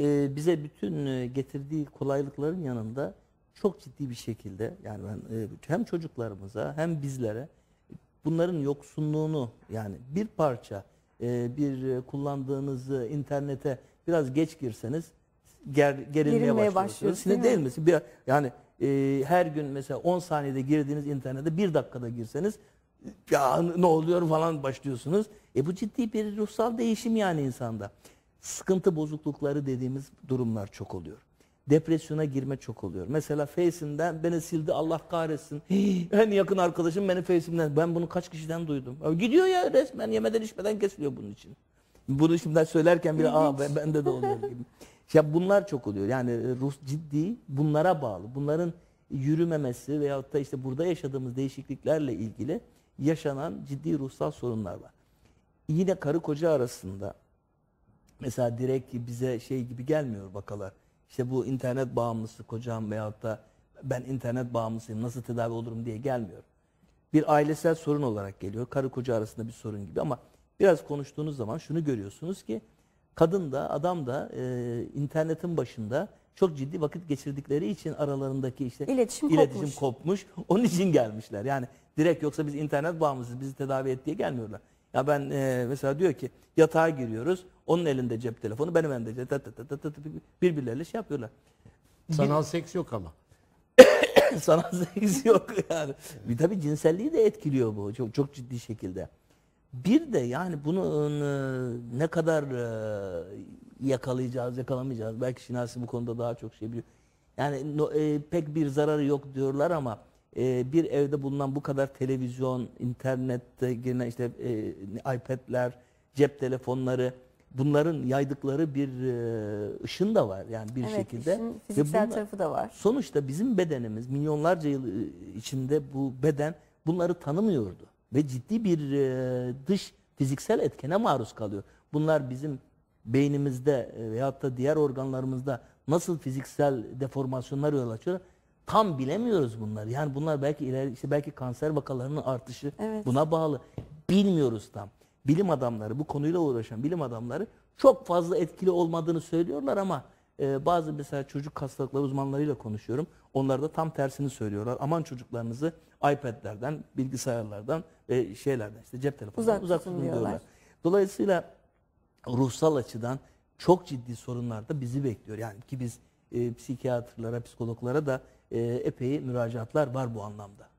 e, bize bütün e, getirdiği kolaylıkların yanında çok ciddi bir şekilde yani ben e, hem çocuklarımıza hem bizlere bunların yoksunluğunu yani bir parça e, bir e, kullandığınız internete biraz geç girseniz ger, gerilmeye, Gerilmeye başlıyorsunuz. Şimdi değil değil mi? Bir, yani e, her gün mesela 10 saniyede girdiğiniz internete bir dakikada girseniz ya ne oluyor falan başlıyorsunuz. E bu ciddi bir ruhsal değişim yani insanda. Sıkıntı bozuklukları dediğimiz durumlar çok oluyor. Depresyona girme çok oluyor. Mesela Face'inden beni sildi Allah kahretsin. Hii, en yakın arkadaşım beni Face'imden. Ben bunu kaç kişiden duydum. Gidiyor ya resmen yemeden içmeden kesiliyor bunun için. Bunu şimdiden söylerken bile aa ben- bende de oluyor gibi. Ya bunlar çok oluyor. Yani ruh ciddi bunlara bağlı. Bunların yürümemesi veyahut da işte burada yaşadığımız değişikliklerle ilgili yaşanan ciddi ruhsal sorunlar var. Yine karı koca arasında mesela direkt bize şey gibi gelmiyor vakalar. İşte bu internet bağımlısı kocam veyahut da ben internet bağımlısıyım nasıl tedavi olurum diye gelmiyor. Bir ailesel sorun olarak geliyor. Karı koca arasında bir sorun gibi ama biraz konuştuğunuz zaman şunu görüyorsunuz ki kadın da adam da e, internetin başında çok ciddi vakit geçirdikleri için aralarındaki işte İletişim iletişim kopmuş. kopmuş. Onun için gelmişler. Yani direkt yoksa biz internet bağımlısıyız bizi tedavi et diye gelmiyorlar. Ya ben e, mesela diyor ki yatağa giriyoruz. Onun elinde cep telefonu, benim elimde cep tat tat tat tat birbirleriyle şey yapıyorlar. Sanal seks yok ama. Sanal seks yok yani. Bir tabii cinselliği de etkiliyor bu çok çok ciddi şekilde. Bir de yani bunun e, ne kadar e, yakalayacağız, yakalamayacağız. Belki Şinasi bu konuda daha çok şey biliyor. Yani no- e, pek bir zararı yok diyorlar ama e, bir evde bulunan bu kadar televizyon, internette gene işte e, iPad'ler, cep telefonları bunların yaydıkları bir e, ışın da var yani bir evet, şekilde. işin Ve fiziksel bunlar- tarafı da var. Sonuçta bizim bedenimiz milyonlarca yıl e, içinde bu beden bunları tanımıyordu. Ve ciddi bir e, dış fiziksel etkene maruz kalıyor. Bunlar bizim beynimizde e, veyahut da diğer organlarımızda nasıl fiziksel deformasyonlar yol açıyor tam bilemiyoruz bunları. Yani bunlar belki ileri işte belki kanser vakalarının artışı Evet. buna bağlı. Bilmiyoruz tam. Bilim adamları bu konuyla uğraşan bilim adamları çok fazla etkili olmadığını söylüyorlar ama e, bazı mesela çocuk hastalıkları uzmanlarıyla konuşuyorum. Onlar da tam tersini söylüyorlar. Aman çocuklarınızı iPad'lerden, bilgisayarlardan ve şeylerden işte cep telefonundan Uzak uzak, tutun diyorlar. diyorlar. Dolayısıyla ruhsal açıdan çok ciddi sorunlar da bizi bekliyor. Yani ki biz e, psikiyatrlara, psikologlara da epey müracaatlar var bu anlamda.